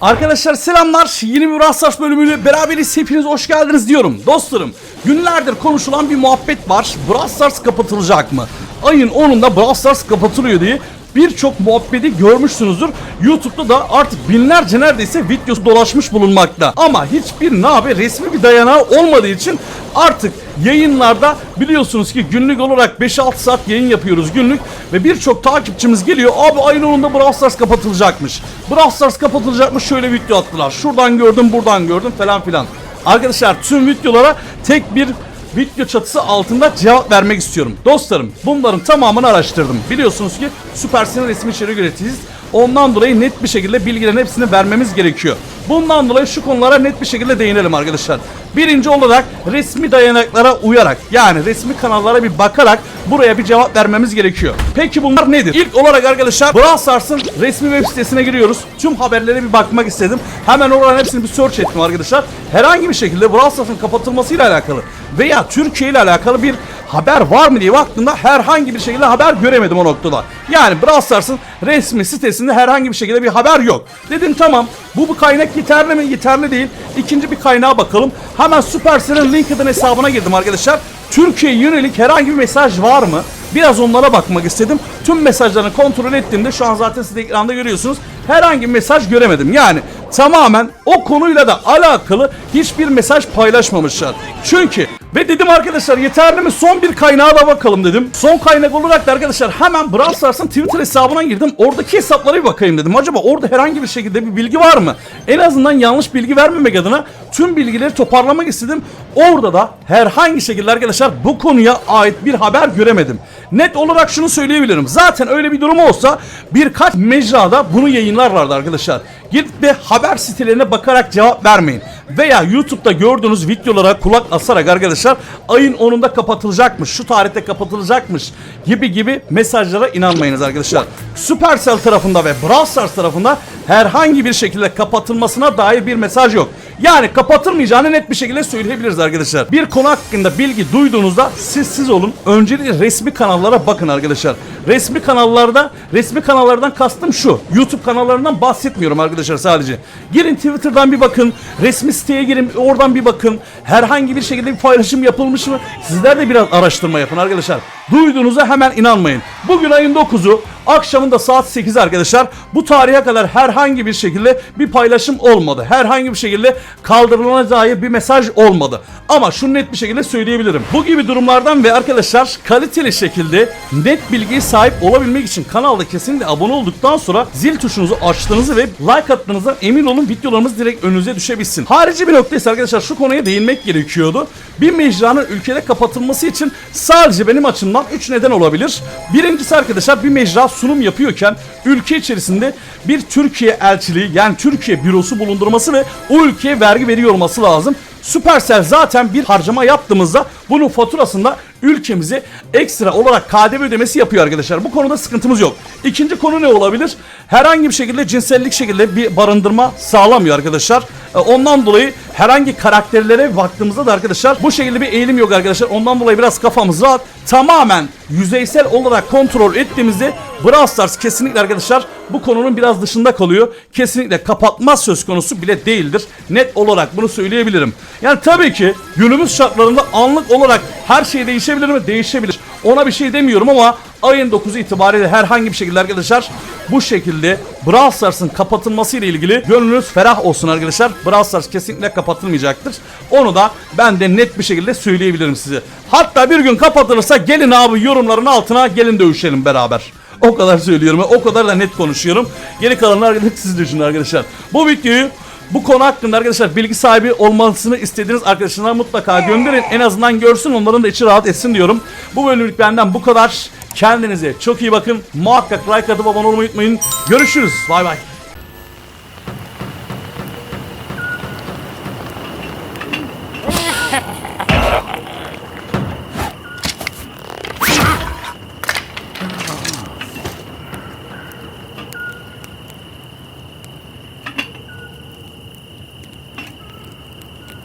Arkadaşlar selamlar. Yeni bir Rastas bölümüyle beraberiz. Hepiniz hoş geldiniz diyorum. Dostlarım, günlerdir konuşulan bir muhabbet var. Brawl Stars kapatılacak mı? Ayın 10'unda Brawl Stars kapatılıyor diye birçok muhabbeti görmüşsünüzdür. YouTube'da da artık binlerce neredeyse videosu dolaşmış bulunmakta. Ama hiçbir nabe resmi bir dayanağı olmadığı için artık yayınlarda biliyorsunuz ki günlük olarak 5-6 saat yayın yapıyoruz günlük ve birçok takipçimiz geliyor. Abi ayın 10'unda Brawl Stars kapatılacakmış. Brawl Stars kapatılacakmış şöyle video attılar. Şuradan gördüm buradan gördüm falan filan. Arkadaşlar tüm videolara tek bir video çatısı altında cevap vermek istiyorum. Dostlarım bunların tamamını araştırdım. Biliyorsunuz ki Süpersin'in resmi içerik üreticisiyiz. Ondan dolayı net bir şekilde bilgilerin hepsini vermemiz gerekiyor. Bundan dolayı şu konulara net bir şekilde değinelim arkadaşlar. Birinci olarak resmi dayanaklara uyarak yani resmi kanallara bir bakarak buraya bir cevap vermemiz gerekiyor. Peki bunlar nedir? İlk olarak arkadaşlar Brawl Stars'ın resmi web sitesine giriyoruz. Tüm haberlere bir bakmak istedim. Hemen oradan hepsini bir search ettim arkadaşlar. Herhangi bir şekilde Brawl Stars'ın kapatılmasıyla alakalı veya Türkiye ile alakalı bir haber var mı diye baktığımda herhangi bir şekilde haber göremedim o noktada. Yani Brawl Stars'ın resmi sitesinde herhangi bir şekilde bir haber yok. Dedim tamam bu bu kaynak yeterli mi? Yeterli değil. İkinci bir kaynağa bakalım. Hemen Supercell'in LinkedIn hesabına girdim arkadaşlar. Türkiye'ye yönelik herhangi bir mesaj var mı? Biraz onlara bakmak istedim. Tüm mesajlarını kontrol ettiğimde şu an zaten siz ekranda görüyorsunuz. Herhangi bir mesaj göremedim. Yani tamamen o konuyla da alakalı hiçbir mesaj paylaşmamışlar. Çünkü ve dedim arkadaşlar yeterli mi? Son bir kaynağa da bakalım dedim. Son kaynak olarak da arkadaşlar hemen Brawl Stars'ın Twitter hesabına girdim. Oradaki hesaplara bir bakayım dedim. Acaba orada herhangi bir şekilde bir bilgi var mı? En azından yanlış bilgi vermemek adına tüm bilgileri toparlamak istedim. Orada da herhangi şekilde arkadaşlar bu konuya ait bir haber göremedim. Net olarak şunu söyleyebilirim. Zaten öyle bir durum olsa birkaç mecrada bunu yayınlarlardı arkadaşlar. Gidip de haber sitelerine bakarak cevap vermeyin. Veya YouTube'da gördüğünüz videolara kulak asarak arkadaşlar ayın 10'unda kapatılacakmış, şu tarihte kapatılacakmış gibi gibi mesajlara inanmayınız arkadaşlar. Supercell tarafında ve Brawl Stars tarafında herhangi bir şekilde kapatılmasına dair bir mesaj yok. Yani kapatılmayacağını net bir şekilde söyleyebiliriz arkadaşlar. Bir konu hakkında bilgi duyduğunuzda siz siz olun. Öncelikle resmi kanallara bakın arkadaşlar. Resmi kanallarda, resmi kanallardan kastım şu. YouTube kanallarından bahsetmiyorum arkadaşlar sadece. Girin Twitter'dan bir bakın. Resmi siteye girin oradan bir bakın. Herhangi bir şekilde bir paylaşım yapılmış mı? Sizler de biraz araştırma yapın arkadaşlar. Duyduğunuza hemen inanmayın. Bugün ayın 9'u akşamında saat 8 arkadaşlar. Bu tarihe kadar herhangi bir şekilde bir paylaşım olmadı. Herhangi bir şekilde kaldırılana dair bir mesaj olmadı. Ama şunu net bir şekilde söyleyebilirim. Bu gibi durumlardan ve arkadaşlar kaliteli şekilde net bilgiye sahip olabilmek için kanalda kesinlikle abone olduktan sonra zil tuşunuzu açtığınızı ve like attığınızdan emin olun videolarımız direkt önünüze düşebilsin. Harici bir nokta ise arkadaşlar şu konuya değinmek gerekiyordu. Bir mecranın ülkede kapatılması için sadece benim açımdan 3 neden olabilir. Birincisi arkadaşlar bir mecra sunum yapıyorken ülke içerisinde bir Türkiye elçiliği yani Türkiye bürosu bulundurması ve o ülkeye vergi veriyor olması lazım. Supercell zaten bir harcama yaptığımızda bunun faturasında ülkemize ekstra olarak KDV ödemesi yapıyor arkadaşlar. Bu konuda sıkıntımız yok. İkinci konu ne olabilir? Herhangi bir şekilde cinsellik şekilde bir barındırma sağlamıyor arkadaşlar. E, Ondan dolayı herhangi karakterlere baktığımızda da arkadaşlar bu şekilde bir eğilim yok arkadaşlar. Ondan dolayı biraz kafamız rahat. Tamamen yüzeysel olarak kontrol ettiğimizde Brawl Stars kesinlikle arkadaşlar bu konunun biraz dışında kalıyor. Kesinlikle kapatma söz konusu bile değildir. Net olarak bunu söyleyebilirim. Yani tabii ki günümüz şartlarında anlık olarak her şey değişebilir mi? Değişebilir. Ona bir şey demiyorum ama ayın 9'u itibariyle herhangi bir şekilde arkadaşlar bu şekilde Brawl Stars'ın kapatılması ile ilgili gönlünüz ferah olsun arkadaşlar. Brawl Stars kesinlikle kapatılmayacaktır. Onu da ben de net bir şekilde söyleyebilirim size. Hatta bir gün kapatılırsa gelin abi yorumların altına gelin dövüşelim beraber. O kadar söylüyorum ve o kadar da net konuşuyorum. Geri arkadaşlar siz düşünün arkadaşlar. Bu videoyu bu konu hakkında arkadaşlar bilgi sahibi olmasını istediğiniz arkadaşlarına mutlaka gönderin. En azından görsün onların da içi rahat etsin diyorum. Bu bölümlük benden bu kadar. Kendinize çok iyi bakın. Muhakkak like atıp abone olmayı unutmayın. Görüşürüz. Bay bay.